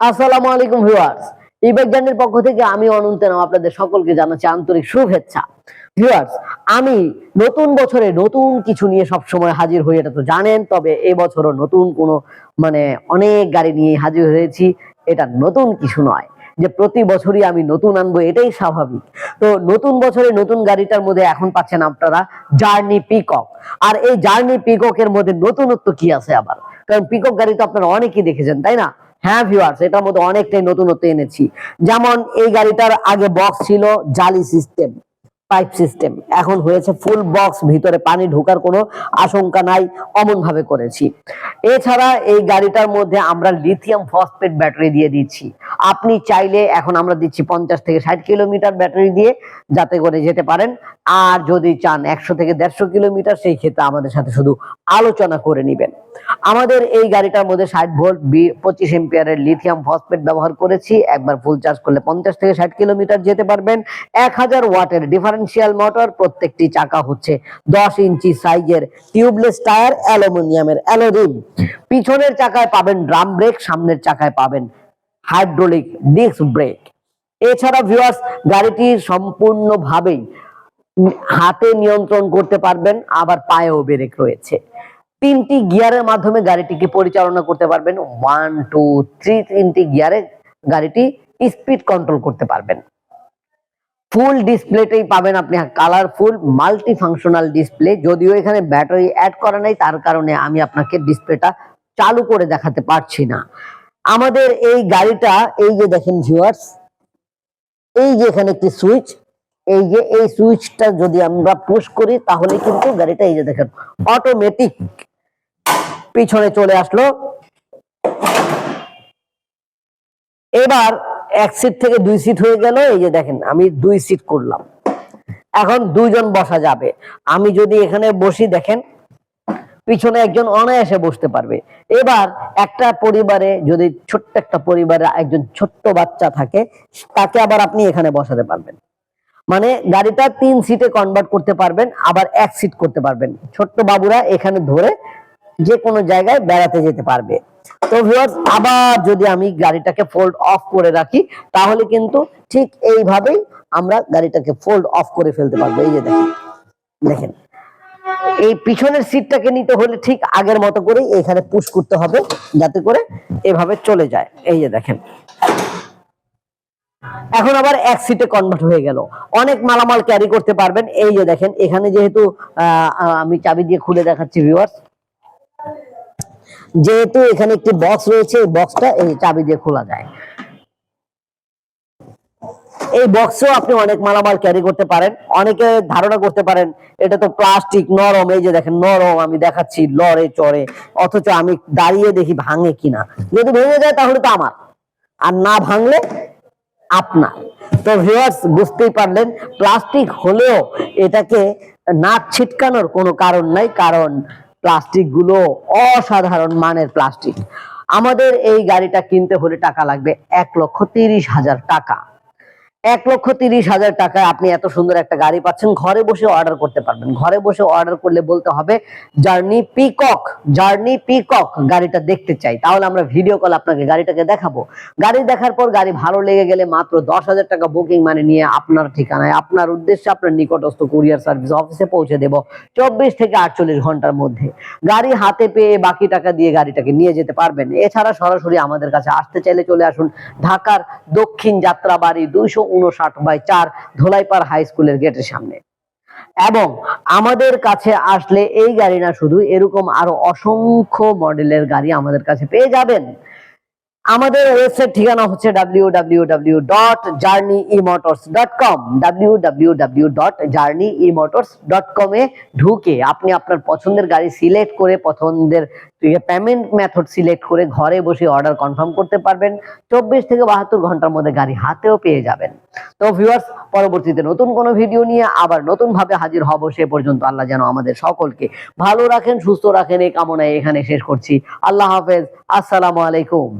আসসালামু আলাইকুম ভিউয়ার্স। জার্নির পক্ষ থেকে আমি অনন্ত নাম আপনাদের সকলকে জানাচ্ছি আন্তরিক শুভেচ্ছা। ভিউয়ার্স, আমি নতুন বছরে নতুন কিছু নিয়ে সব সময় হাজির হই, এটা তো জানেন, তবে এবছরও নতুন কোনো মানে অনেক গাড়ি নিয়ে হাজির হয়েছি, এটা নতুন কিছু নয়। যে প্রতি বছরই আমি নতুন আনব, এটাই স্বাভাবিক। তো নতুন বছরে নতুন গাড়িটার মধ্যে এখন পাচ্ছেন আপনারা জার্নি পিকক আর এই জার্নি পিককের মধ্যে নতুনত্ব কি আছে আবার? কারণ পিকক গাড়ি তো আপনারা অনেকেই দেখেছেন, তাই না? হ্যাঁ ভিউয়ার্স এটার মধ্যে অনেকটাই নতুনত্ব এনেছি। যেমন এই গাড়িটার আগে বক্স ছিল জালি সিস্টেম পাইপ সিস্টেম এখন হয়েছে ফুল বক্স ভিতরে পানি ঢোকার কোনো আশঙ্কা নাই অমন ভাবে করেছি। এছাড়া এই গাড়িটার মধ্যে আমরা লিথিয়াম ফসফেট ব্যাটারি দিয়ে দিচ্ছি। আপনি চাইলে এখন আমরা দিচ্ছি পঞ্চাশ থেকে ষাট কিলোমিটার ব্যাটারি দিয়ে, যাতে করে যেতে পারেন। আর যদি চান একশো থেকে দেড়শো কিলোমিটার সেই ক্ষেত্রে আমাদের সাথে শুধু আলোচনা করে নেবেন। আমাদের এই গাড়িটার মধ্যে ষাট ভোল্ট পঁচিশ এম্পিয়ারের লিথিয়াম ফসফেট ব্যবহার করেছি। একবার ফুল চার্জ করলে পঞ্চাশ থেকে ষাট কিলোমিটার যেতে পারবেন। এক হাজার ওয়াটের ডিফারেন্সিয়াল মোটর প্রত্যেকটি চাকা হচ্ছে দশ ইঞ্চি সাইজের টিউবলেস টায়ার অ্যালুমিনিয়ামের অ্যালোরিম পিছনের চাকায় পাবেন ড্রাম ব্রেক সামনের চাকায় পাবেন হাইড্রোলিক ডিস্ক ব্রেক এছাড়া ভিউয়ার্স গাড়িটি সম্পূর্ণভাবেই হাতে নিয়ন্ত্রণ করতে পারবেন, আবার পায়েও ব্রেক রয়েছে। তিনটি গিয়ারের মাধ্যমে গাড়িটিকে পরিচালনা করতে পারবেন। ওয়ান টু থ্রি তিনটি গিয়ারে গাড়িটি স্পিড কন্ট্রোল করতে পারবেন। ফুল ডিসপ্লেতেই পাবেন আপনি। কালারফুল মাল্টি ফাংশনাল ডিসপ্লে যদিও এখানে ব্যাটারি অ্যাড করা নাই, তার কারণে আমি আপনাকে ডিসপ্লেটা চালু করে দেখাতে পারছি না। আমাদের এই গাড়িটা, এই যে দেখেন ভিউয়ার্স এই যে এখানে একটি সুইচ এই যে এই সুইচটা যদি আমরা পুশ করি, তাহলে কিন্তু গাড়িটা এই যে দেখেন অটোমেটিক পিছনে চলে আসলো। এবার এক সিট থেকে দুই সিট হয়ে গেল। এই যে দেখেন, আমি দুই সিট করলাম। এখন দুইজন বসা যাবে। আমি যদি এখানে বসি, দেখেন, পিছনে একজন অনায়াসে বসতে পারবে। এবার একটা পরিবারে যদি ছোট্ট একটা পরিবারে একজন ছোট্ট বাচ্চা থাকে, তাকে আবার আপনি এখানে বসাতে পারবেন। মানে গাড়িটা তিন সিটে কনভার্ট করতে পারবেন, আবার এক সিট করতে পারবেন। ছোট্ট বাবুরা এখানে ধরে যে কোনো জায়গায় বেড়াতে যেতে পারবে। তো ভিউয়ার্স আবার যদি আমি গাড়িটাকে ফোল্ড অফ করে রাখি, তাহলে কিন্তু ঠিক এইভাবেই আমরা গাড়িটাকে ফোল্ড অফ করে ফেলতে পারব। এই যে দেখেন দেখেন। এই পিছনের সিটটাকে নিতে হলে ঠিক আগের মতো করেই এখানে পুশ করতে হবে, যাতে করে এভাবে চলে যায়। এই যে দেখেন। এখন আবার এক সিটে কনভার্ট হয়ে গেল। অনেক মালামাল ক্যারি করতে পারবেন। এই যে দেখেন, এখানে যেহেতু আমি চাবি দিয়ে খুলে দেখাচ্ছি ভিউয়ার্স যেহেতু এখানে একটি বক্স রয়েছে, এই বক্সটা এই চাবি দিয়ে খোলা যায়। এই বক্সেও আপনি অনেক মালামাল ক্যারি করতে পারেন। অনেকে ধারণা করতে পারেন, এটা তো প্লাস্টিক নরম, এই যে দেখেন, নরম, আমি দেখাচ্ছি, লড়ে, চড়ে, অথচ আমি দাঁড়িয়ে দেখি ভাঙে কিনা। যদি ভেঙে যায়, তাহলে তো আমার। আর না ভাঙলে আপনার। তো ভিউয়ার্স বুঝতেই পারলেন প্লাস্টিক হলেও এটাকে নাক ছিটকানোর কোনো কারণ নাই, কারণ প্লাস্টিকগুলো অসাধারণ মানের প্লাস্টিক। আমাদের এই গাড়িটা কিনতে হলে টাকা লাগবে এক লক্ষ তিরিশ হাজার টাকা। এক লক্ষ তিরিশ হাজার টাকায় আপনি এত সুন্দর একটা গাড়ি পাচ্ছেন। ঘরে বসে অর্ডার করতে পারবেন। ঘরে বসে অর্ডার করলে বলতে হবে জার্নি পিকক জার্নি পিকক গাড়িটা দেখতে চাই। তাহলে আমরা ভিডিও কল আপনাকে গাড়িটাকে দেখাবো। গাড়ি দেখার পর গাড়ি ভালো লেগে গেলে মাত্র দশ হাজার টাকা বুকিং মানে নিয়ে আপনার ঠিকানায়, আপনার উদ্দেশ্যে আপনার নিকটস্থ কুরিয়ার সার্ভিস অফিসে পৌঁছে দেব চব্বিশ থেকে আটচল্লিশ ঘণ্টার মধ্যে। গাড়ি হাতে পেয়ে বাকি টাকা দিয়ে গাড়িটাকে নিয়ে যেতে পারবেন। এছাড়া সরাসরি আমাদের কাছে আসতে চাইলে চলে আসুন ঢাকার দক্ষিণ যাত্রাবাড়ি দুইশো উনষাট বাই চার ধোলাইপাড় হাই স্কুলের গেটের সামনে। এবং আমাদের কাছে আসলে এই গাড়ি না, শুধু এরকম আরও অসংখ্য মডেলের গাড়ি আমাদের কাছে পেয়ে যাবেন। আমাদের ওয়েবসাইট ঠিকানা হচ্ছে ইমোটরস ডট কমে ঢুকে আপনি আপনার পছন্দের গাড়ি সিলেক্ট করে পছন্দের পেমেন্ট মেথড সিলেক্ট করে ঘরে বসে অর্ডার কনফার্ম করতে পারবেন। চব্বিশ থেকে বাহাত্তর ঘণ্টার মধ্যে গাড়ি হাতেও পেয়ে যাবেন। তো ভিউয়ার্স পরবর্তীতে নতুন কোনো ভিডিও নিয়ে আবার নতুন ভাবে হাজির হব সে পর্যন্ত আল্লাহ যেন আমাদের সকলকে ভালো রাখেন, সুস্থ রাখেন। এই কামনায় এখানে শেষ করছি। আল্লাহ হাফেজ। আসসালামু আলাইকুম।